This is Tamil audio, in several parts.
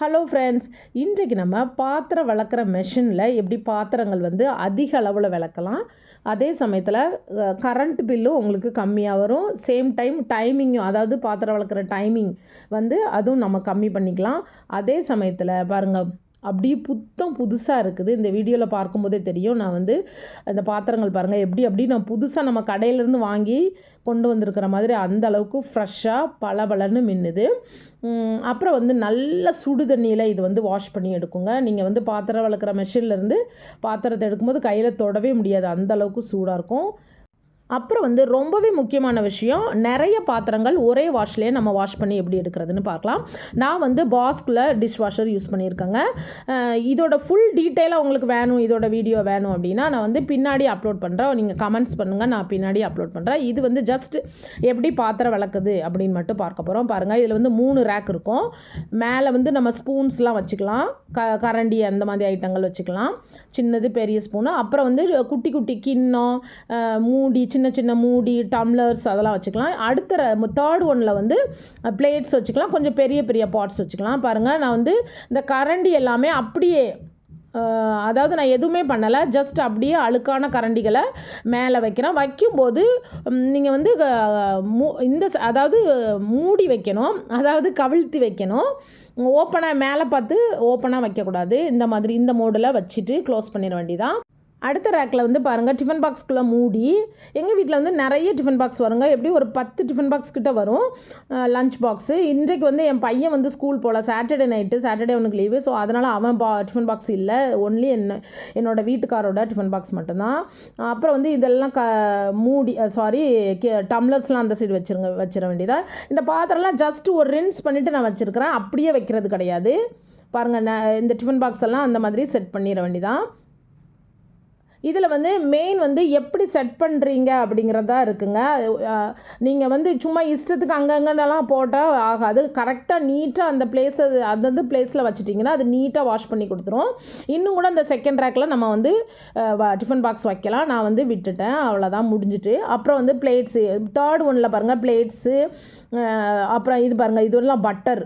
ஹலோ ஃப்ரெண்ட்ஸ் இன்றைக்கு நம்ம பாத்திரம் விளக்குற மெஷினில் எப்படி பாத்திரங்கள் வந்து அதிக அளவில் விளக்கலாம்? அதே சமயத்தில் கரண்ட் பில்லும் உங்களுக்கு கம்மியாக வரும். சேம் டைம் டைமிங்கும் அதாவது பாத்திரம் விளக்குற டைமிங் வந்து அதுவும் நம்ம கம்மி பண்ணிக்கலாம். அதே சமயத்தில் பாருங்கள் அப்படியே புத்தம் புதுசாக இருக்குது. இந்த வீடியோவில் பார்க்கும்போதே தெரியும். நான் வந்து அந்த பாத்திரங்கள் பாருங்கள் எப்படி அப்படி நான் புதுசாக நம்ம கடையிலேருந்து வாங்கி கொண்டு வந்திருக்கிற மாதிரி அந்த அளவுக்கு ஃப்ரெஷ்ஷாக பளபளன்னு மின்னுது. அப்புறம் வந்து நல்ல சுடு தண்ணியில் இது வந்து வாஷ் பண்ணி எடுக்குங்க. நீங்கள் வந்து பாத்திரம் வளர்க்குற மெஷின்லேருந்து பாத்திரத்தை எடுக்கும்போது கையில் தொடவே முடியாது. அந்த அளவுக்கு சூடாக இருக்கும். அப்புறம் வந்து ரொம்பவே முக்கியமான விஷயம் நிறைய பாத்திரங்கள் ஒரே வாஷ்லேயே நம்ம வாஷ் பண்ணி எப்படி எடுக்கிறதுன்னு பார்க்கலாம். நான் வந்து பாஸ்கில் டிஷ் வாஷர் யூஸ் பண்ணியிருக்கேங்க இதோட ஃபுல் டீட்டெயிலாக உங்களுக்கு வேணும் இதோட வீடியோ வேணும் அப்படின்னா நான் வந்து பின்னாடி அப்லோட் பண்ணுறேன் நீங்கள் கமெண்ட்ஸ் பண்ணுங்கள் நான் பின்னாடி அப்லோட் பண்ணுறேன் இது வந்து ஜஸ்ட் எப்படி பாத்திரம் விளக்குது அப்படின்னு மட்டும் பார்க்க போகிறோம் பாருங்கள் இதில் வந்து மூணு ரேக் இருக்கும். மேலே வந்து நம்ம ஸ்பூன்ஸ்லாம் வச்சுக்கலாம். க கரண்டி அந்த மாதிரி ஐட்டங்கள் வச்சுக்கலாம். சின்னது பெரிய ஸ்பூனு அப்புறம் வந்து குட்டி குட்டி கிண்ணம் மூடி சின்ன சின்ன மூடி டம்ளர்ஸ் அதெல்லாம் வச்சுக்கலாம். அடுத்த தேர்ட் ஒன்னில் வந்து பிளேட்ஸ் வச்சுக்கலாம். கொஞ்சம் பெரிய பெரிய பாட்ஸ் வச்சுக்கலாம். பாருங்கள் நான் வந்து இந்த கரண்டி எல்லாமே அப்படியே அதாவது நான் எதுவுமே பண்ணலை. ஜஸ்ட் அப்படியே அழுக்கான கரண்டிகளை மேலே வைக்கிறேன். வைக்கும்போது நீங்கள் வந்து மூ- இந்த ச- அதாவது மூடி வைக்கணும். அதாவது கவிழ்த்தி வைக்கணும். ஓப்பனாக மேலே பார்த்து ஓப்பனாக வைக்கக்கூடாது. இந்த மாதிரி இந்த மோடில் வச்சுட்டு க்ளோஸ் பண்ணிட வேண்டியதான் அடுத்த ரேக்கில் வந்து பாருங்கள் டிஃபன் பாக்ஸ்க்குள்ளே மூடி எங்கள் வீட்டில் வந்து நிறைய டிஃபன் பாக்ஸ் வருங்க. எப்படி ஒரு பத்து டிஃபன் பாக்ஸ் கிட்ட வரும். லஞ்ச் பாக்ஸு இன்றைக்கு வந்து என் பையன் வந்து ஸ்கூல் போகல சாட்டர்டே நைட்டு சாட்டர்டே அவனுக்கு லீவு ஸோ அதனால் அவன் பா டிஃபன் பாக்ஸ் இல்லை. ஒன்லி என்ன என்னோட வீட்டுக்காரோட டிஃபன் பாக்ஸ் மட்டும்தான். அப்புறம் வந்து இதெல்லாம் க மூடி சாரி டம்ளர்ஸ்லாம் அந்த சைடு வச்சிருங்க வச்சிட வேண்டியதாக இந்த பாத்திரம்லாம் ஜஸ்ட் ஒரு ரின்ஸ் பண்ணிவிட்டு நான் வச்சுருக்கிறேன். அப்படியே வைக்கிறது கிடையாது. பாருங்கள் இந்த டிஃபன் பாக்ஸ் எல்லாம் அந்த மாதிரி செட் பண்ணிட வேண்டியதான் இதில் வந்து மெயின் வந்து எப்படி செட் பண்ணுறீங்க அப்படிங்கிறதா இருக்குங்க. நீங்கள் வந்து சும்மா இஷ்டத்துக்கு அங்கங்கெல்லாம் போட்டால் ஆகாது. கரெக்டாக நீட்டாக அந்த பிளேஸ் அந்தந்த பிளேஸில் வச்சுட்டிங்கன்னா அது நீட்டாக வாஷ் பண்ணி கொடுத்துரும். இன்னும் கூட அந்த செகண்ட் ரேக்கில் நம்ம வந்து டிஃபன் பாக்ஸ் வைக்கலாம். நான் வந்து விட்டுட்டேன். அவ்வளோதான் முடிஞ்சிட்டு. அப்புறம் வந்து பிளேட்ஸு தேர்ட் ஒன்றில் பாருங்கள் பிளேட்ஸு அப்புறம் இது பாருங்கள் இதுவெல்லாம் பட்டர்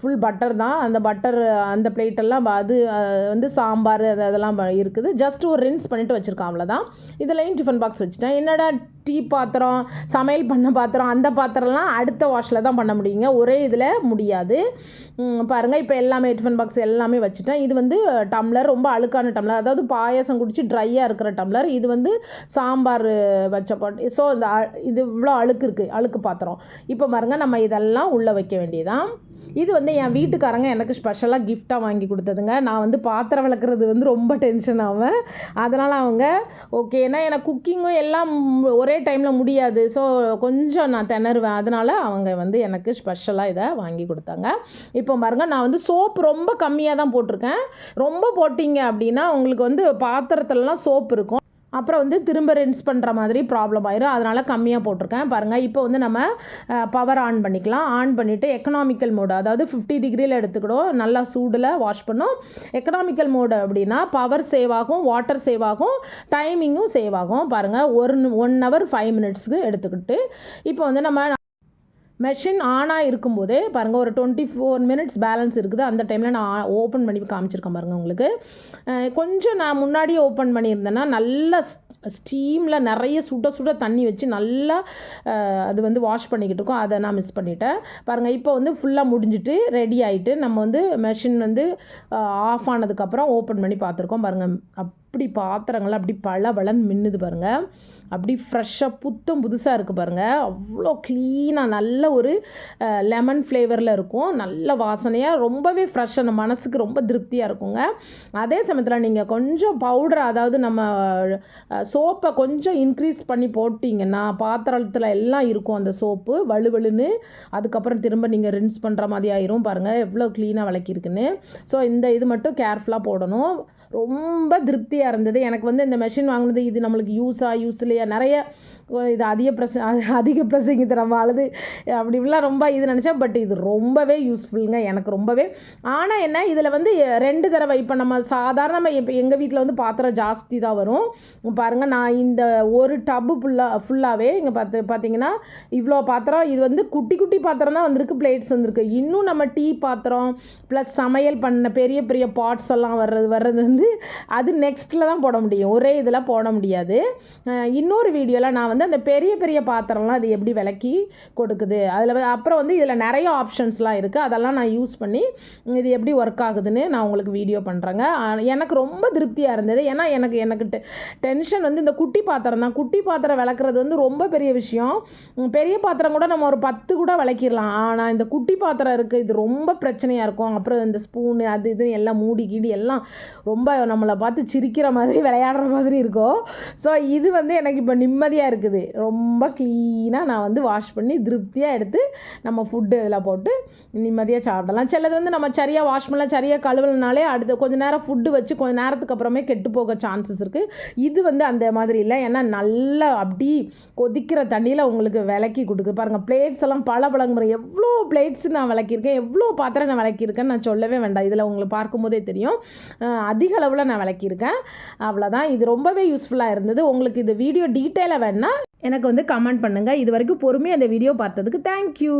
ஃபுல் பட்டர் தான். அந்த பட்டர் அந்த பிளேட்டெல்லாம் அது வந்து சாம்பார் அது அதெல்லாம் இருக்குது. ஜஸ்ட் ஒரு ரின்ஸ் பண்ணிவிட்டு வச்சுருக்கேன் அவ்வளோதான் இதுலையும் டிஃபன் பாக்ஸ் வச்சுட்டேன்? என்னடா டீ பாத்திரம் சமையல் பண்ண பாத்திரம் அந்த பாத்திரம்லாம் அடுத்த வாஷில் தான் பண்ண முடியுங்க. ஒரே இதில் முடியாது. பாருங்கள் இப்போ எல்லாமே டிஃபன் பாக்ஸ் எல்லாமே வச்சுட்டேன். இது வந்து டம்ளர் ரொம்ப அழுக்கான டம்ளர் அதாவது பாயசம் குடிச்சு ட்ரையாக இருக்கிற டம்ளர் இது வந்து சாம்பார் வச்ச பாட்டு ஸோ இந்த இது இவ்வளோ அழுக்கு இருக்குது அழுக்கு பாத்திரம். இப்போ பாருங்கள் நம்ம இதெல்லாம் உள்ளே வைக்க வேண்டியதான் இது வந்து என் வீட்டுக்காரங்க எனக்கு ஸ்பெஷலாக கிஃப்டாக வாங்கி கொடுத்ததுங்க. நான் வந்து பாத்திரம் விளக்குறது வந்து ரொம்ப டென்ஷன் ஆவேன். அதனால் அவங்க ஓகே ஏன்னா எனக்கு குக்கிங்கும் எல்லாம் ஒரே டைமில் முடியாது. ஸோ கொஞ்சம் நான் திணறுவேன். அதனால் அவங்க வந்து எனக்கு ஸ்பெஷலாக இதை வாங்கி கொடுத்தாங்க. இப்போ பாருங்கள் நான் வந்து சோப்பு ரொம்ப கம்மியாக தான் போட்டிருக்கேன். ரொம்ப போட்டிங்க அப்படின்னா உங்களுக்கு வந்து பாத்திரத்துலலாம் சோப்பு இருக்கும். அப்புறம் வந்து திரும்ப ரின்ஸ் பண்ணுற மாதிரி ப்ராப்ளம் ஆயிரும். அதனால் கம்மியாக போட்டிருக்கேன். பாருங்கள் இப்போ வந்து நம்ம பவர் ஆன் பண்ணிக்கலாம். ஆன் பண்ணிவிட்டு எக்கனாமிக்கல் மோடு அதாவது ஃபிஃப்டி டிகிரியில் எடுத்துக்கிடும் நல்லா சூடில் வாஷ் பண்ணும். எக்கனாமிக்கல் மோடு அப்படின்னா பவர் சேவ் ஆகும் வாட்டர் சேவ் ஆகும் டைமிங்கும் சேவ் ஆகும். பாருங்கள் ஒரு ஒன் ஹவர் ஃபைவ் மினிட்ஸ்க்கு எடுத்துக்கிட்டு இப்போ வந்து நம்ம மெஷின் ஆனாக இருக்கும்போதே பாருங்கள் ஒரு டுவெண்ட்டி ஃபோர் மினிட்ஸ் பேலன்ஸ் இருக்குது. அந்த டைமில் நான் ஓப்பன் பண்ணி காமிச்சிருக்கேன் பாருங்கள் உங்களுக்கு. கொஞ்சம் நான் முன்னாடியே ஓப்பன் பண்ணியிருந்தேன்னா நல்லா ஸ்டீமில் நிறைய சுட சுட தண்ணி வச்சு நல்லா அது வந்து வாஷ் பண்ணிக்கிட்டு இருக்கோம். அதை நான் மிஸ் பண்ணிட்டேன். பாருங்கள் இப்போ வந்து ஃபுல்லாக முடிஞ்சிட்டு ரெடி ஆகிட்டு நம்ம வந்து மெஷின் வந்து ஆஃப் ஆனதுக்கப்புறம் ஓப்பன் பண்ணி பார்த்துருக்கோம் பாருங்கள் அப்படி பாத்திரங்கள் அப்படி பளபளன்னு மின்னுது பாருங்கள் அப்படி ஃப்ரெஷ்ஷாக புத்தம் புதுசாக இருக்குது பாருங்கள் அவ்வளோ க்ளீனாக நல்ல ஒரு லெமன் ஃப்ளேவரில் இருக்கும். நல்ல வாசனையாக ரொம்பவே ஃப்ரெஷ்ஷான மனசுக்கு ரொம்ப திருப்தியாக இருக்குங்க. அதே சமயத்தில் நீங்கள் கொஞ்சம் பவுடர் அதாவது நம்ம சோப்பை கொஞ்சம் இன்க்ரீஸ் பண்ணி போட்டிங்கன்னா பாத்திரத்தில் எல்லாம் இருக்கும் அந்த சோப்பு வலுவலுன்னு அதுக்கப்புறம் திரும்ப நீங்கள் ரின்ஸ் பண்ணுற மாதிரி ஆயிரும் பாருங்கள் எவ்வளோ க்ளீனாக விளக்கியிருக்குன்னு ஸோ இந்த இது மட்டும் கேர்ஃபுல்லாக போடணும். ரொம்ப திருப்தியாக இருந்தது. எனக்கு வந்து இந்த மெஷின் வாங்கினது இது நம்மளுக்கு யூஸாக யூஸ் இல்லையா? நிறைய இது அதிக பிரச அதிக பிரசங்கித்த நம்ம அழுது அப்படி இப்படிலாம் ரொம்ப இது நினச்சேன் பட் இது ரொம்பவே யூஸ்ஃபுல்லுங்க எனக்கு ரொம்பவே. ஆனால் என்ன இதில் வந்து ரெண்டு தடவை இப்போ நம்ம சாதாரண இப்போ எங்கள் வீட்டில் வந்து பாத்திரம் ஜாஸ்தி தான் வரும். பாருங்கள் நான் இந்த ஒரு டப்பு ஃபுல்லாக ஃபுல்லாகவே இங்கே பார்த்து பார்த்தீங்கன்னா இவ்வளோ பாத்திரம் இது வந்து குட்டி குட்டி பாத்திரம் தான் வந்திருக்கு பிளேட்ஸ் வந்திருக்கு. இன்னும் நம்ம டீ பாத்திரம் ப்ளஸ் சமையல் பண்ண பெரிய பெரிய பாட்ஸ் எல்லாம் வர்றது வர்றது வந்து அது நெக்ஸ்ட்டில் தான் போட முடியும். ஒரே இதில் போட முடியாது. இன்னொரு வீடியோவில் நான் வந்து அந்த பெரிய பெரிய பாத்திரம்லாம் அது எப்படி விளக்கி கொடுக்குது? அதில் அப்புறம் வந்து இதில் நிறைய ஆப்ஷன்ஸ்லாம் இருக்குது அதெல்லாம் நான் யூஸ் பண்ணி இது எப்படி ஒர்க் ஆகுதுன்னு நான் உங்களுக்கு வீடியோ பண்ணுறேங்க எனக்கு ரொம்ப திருப்தியாக இருந்தது. ஏன்னா எனக்கு எனக்கு டெ டென்ஷன் வந்து இந்த குட்டி பாத்திரம் தான். குட்டி பாத்திரம் விளக்குறது வந்து ரொம்ப பெரிய விஷயம். பெரிய பாத்திரம் கூட நம்ம ஒரு பத்து கூட விளக்கிடலாம். ஆனால் இந்த குட்டி பாத்திரம் இருக்குது இது ரொம்ப பிரச்சனையாக இருக்கும். அப்புறம் இந்த ஸ்பூனு அது இது எல்லாம் மூடி கீடி எல்லாம் ரொம்ப நம்மளை பார்த்து சிரிக்கிற மாதிரி விளையாடுற மாதிரி இருக்கும் ஸோ இது வந்து எனக்கு இப்போ நிம்மதியாக இருக்குது. ரொம்ப க்ளீனாக நான் வந்து வாஷ் பண்ணி திருப்தியாக எடுத்து நம்ம ஃபுட்டு இதில் போட்டு நிம்மதியாக சாப்பிடலாம். சிலது வந்து நம்ம சரியாக வாஷ் பண்ணலாம் சரியாக கழுவலனாலே அடுத்து கொஞ்ச நேரம் ஃபுட்டு வச்சு கொஞ்ச நேரத்துக்கு அப்புறமே கெட்டு போக சான்சஸ் இருக்குது இது வந்து அந்த மாதிரி இல்லை. ஏன்னா நல்லா அப்படி கொதிக்கிற தண்ணியில் உங்களுக்கு விளக்கி கொடுக்குது. பாருங்கள் பிளேட்ஸ் எல்லாம் பல பழங்குற எவ்வளோ பிளேட்ஸ் நான் விளக்கியிருக்கேன் எவ்வளோ பாத்திரம் நான் விளக்கியிருக்கேன்னு நான் சொல்லவே வேண்டாம். இதில் உங்களுக்கு பார்க்கும்போதே தெரியும். அதிக அளவில் நான் விளக்கியிருக்கேன். அவ்வளோதான் இது ரொம்பவே யூஸ்ஃபுல்லாக இருந்தது. உங்களுக்கு இந்த வீடியோ டீட்டெயிலாக வேணால் எனக்கு வந்து கமெண்ட் பண்ணுங்கள் இது வரைக்கும் பொறுமையாக அந்த வீடியோ பார்த்ததுக்கு தேங்க்யூ